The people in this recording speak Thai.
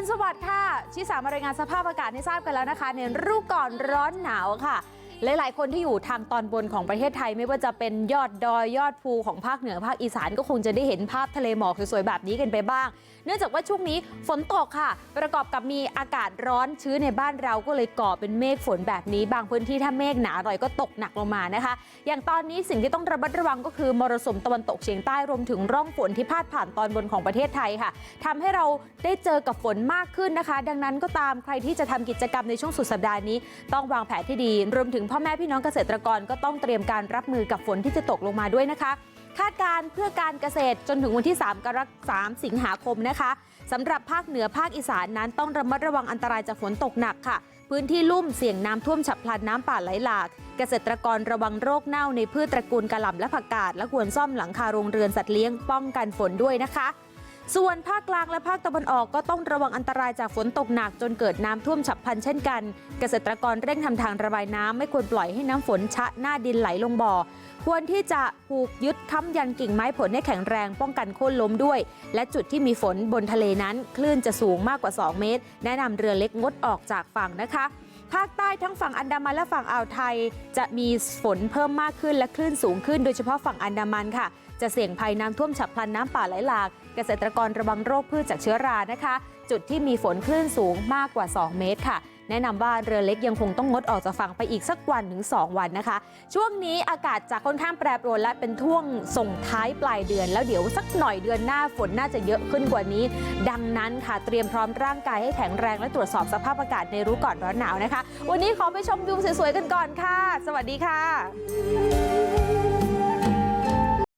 รุณสวัสดิ์ค่ะ ชิสามารายงานสภาพอากาศให้ทราบกันแล้วนะคะ ในรู้ก่อนร้อนหนาวค่ะ หลายๆ คนที่อยู่ทางตอนบนของประเทศไทยไม่ว่าจะเป็นยอดดอยยอดภูของภาคเหนือภาคอีสานก็คงจะได้เห็นภาพทะเลหมอกสวยๆแบบนี้กันไปบ้าง เนื่องจากว่าช่วงนี้ฝนตกค่ะ ประกอบกับมีอากาศร้อนชื้นในบ้านเราก็เลยก่อเป็นเมฆฝนแบบนี้ บางพื้นที่ถ้าเมฆหนาหน่อยก็ตกหนักลงมานะคะ อย่างตอนนี้สิ่งที่ต้องระมัดระวังก็คือมรสุมตะวันตกเฉียงใต้รวมถึงร่องฝนที่พาดผ่านตอนบนของประเทศไทยค่ะทำให้เราได้เจอกับฝนมากขึ้นนะคะ ดังนั้นก็ตามใครที่จะทำกิจกรรมในช่วงสุดสัปดาห์นี้ ต้องวางแผนที่ดีรวมถึงพ่อแม่พี่น้องเกษตรกรก็ต้องเตรียมการรับมือกับฝนที่จะตกลงมาด้วยนะคะ คาดการเพื่อการเกษตรจนถึงวันที่ 3 กรกฎาคมสิงหาคมนะคะสำหรับภาคเหนือภาคอีสานนั้นต้องระมัดระวังอันตรายจากฝนตกหนักค่ะ พื้นที่ลุ่มเสี่ยงน้ำท่วมฉับพลันน้ำป่าไหลหลาก เกษตรกรระวังโรคเน่าในพืชตระกูลกะหล่ำและผักกาดและควรซ่อมหลังคาโรงเรือนสัตว์เลี้ยงป้องกันฝนด้วยนะคะ ส่วนภาคกลางและภาคตะวันออกก็ต้องระวังอันตรายจากฝนตกหนักจนเกิดน้ำท่วมฉับพลันเช่นกัน เกษตรกรเร่งทำทางระบายน้ำไม่ควรปล่อยให้น้ำฝนชะหน้าดินไหลลงบ่อ ควรที่จะผูกยึดค้ำยันกิ่งไม้ผลให้แข็งแรงป้องกันโค่นล้มด้วย และจุดที่มีฝนบนทะเลนั้น คลื่นจะสูงมากกว่า 2 เมตร แนะนำเรือเล็กงดออกจากฝั่งนะคะ ภาคใต้ทั้งฝั่งอันดามันและฝั่งอ่าวไทย จะมีฝนเพิ่มมากขึ้นและคลื่นสูงขึ้น โดยเฉพาะฝั่งอันดามันค่ะ จะเสี่ยงภัยน้ำท่วมฉับพลันน้ำป่าไหลหลาก เกษตรกรระวังโรคพืชจากเชื้อรานะคะ จุดที่มีฝนคลื่นสูงมากกว่า 2 เมตรค่ะ แนะนำว่าเรือเล็กยังคงต้องงดออกจากฝั่งไปอีกสักวันถึง2วันนะคะ ช่วงนี้อากาศจะค่อนข้างแปรปรวนและเป็นท่วงส่งท้ายปลายเดือน แล้วเดี๋ยวสักหน่อยเดือนหน้าฝนน่าจะเยอะขึ้นกว่านี้ ดังนั้นค่ะเตรียมพร้อมร่างกายให้แข็งแรงและตรวจสอบสภาพอากาศในรู้ก่อนร้อนหนาวนะคะ วันนี้ขอไปชมวิวสวยๆกันก่อนค่ะ สวัสดีค่ะ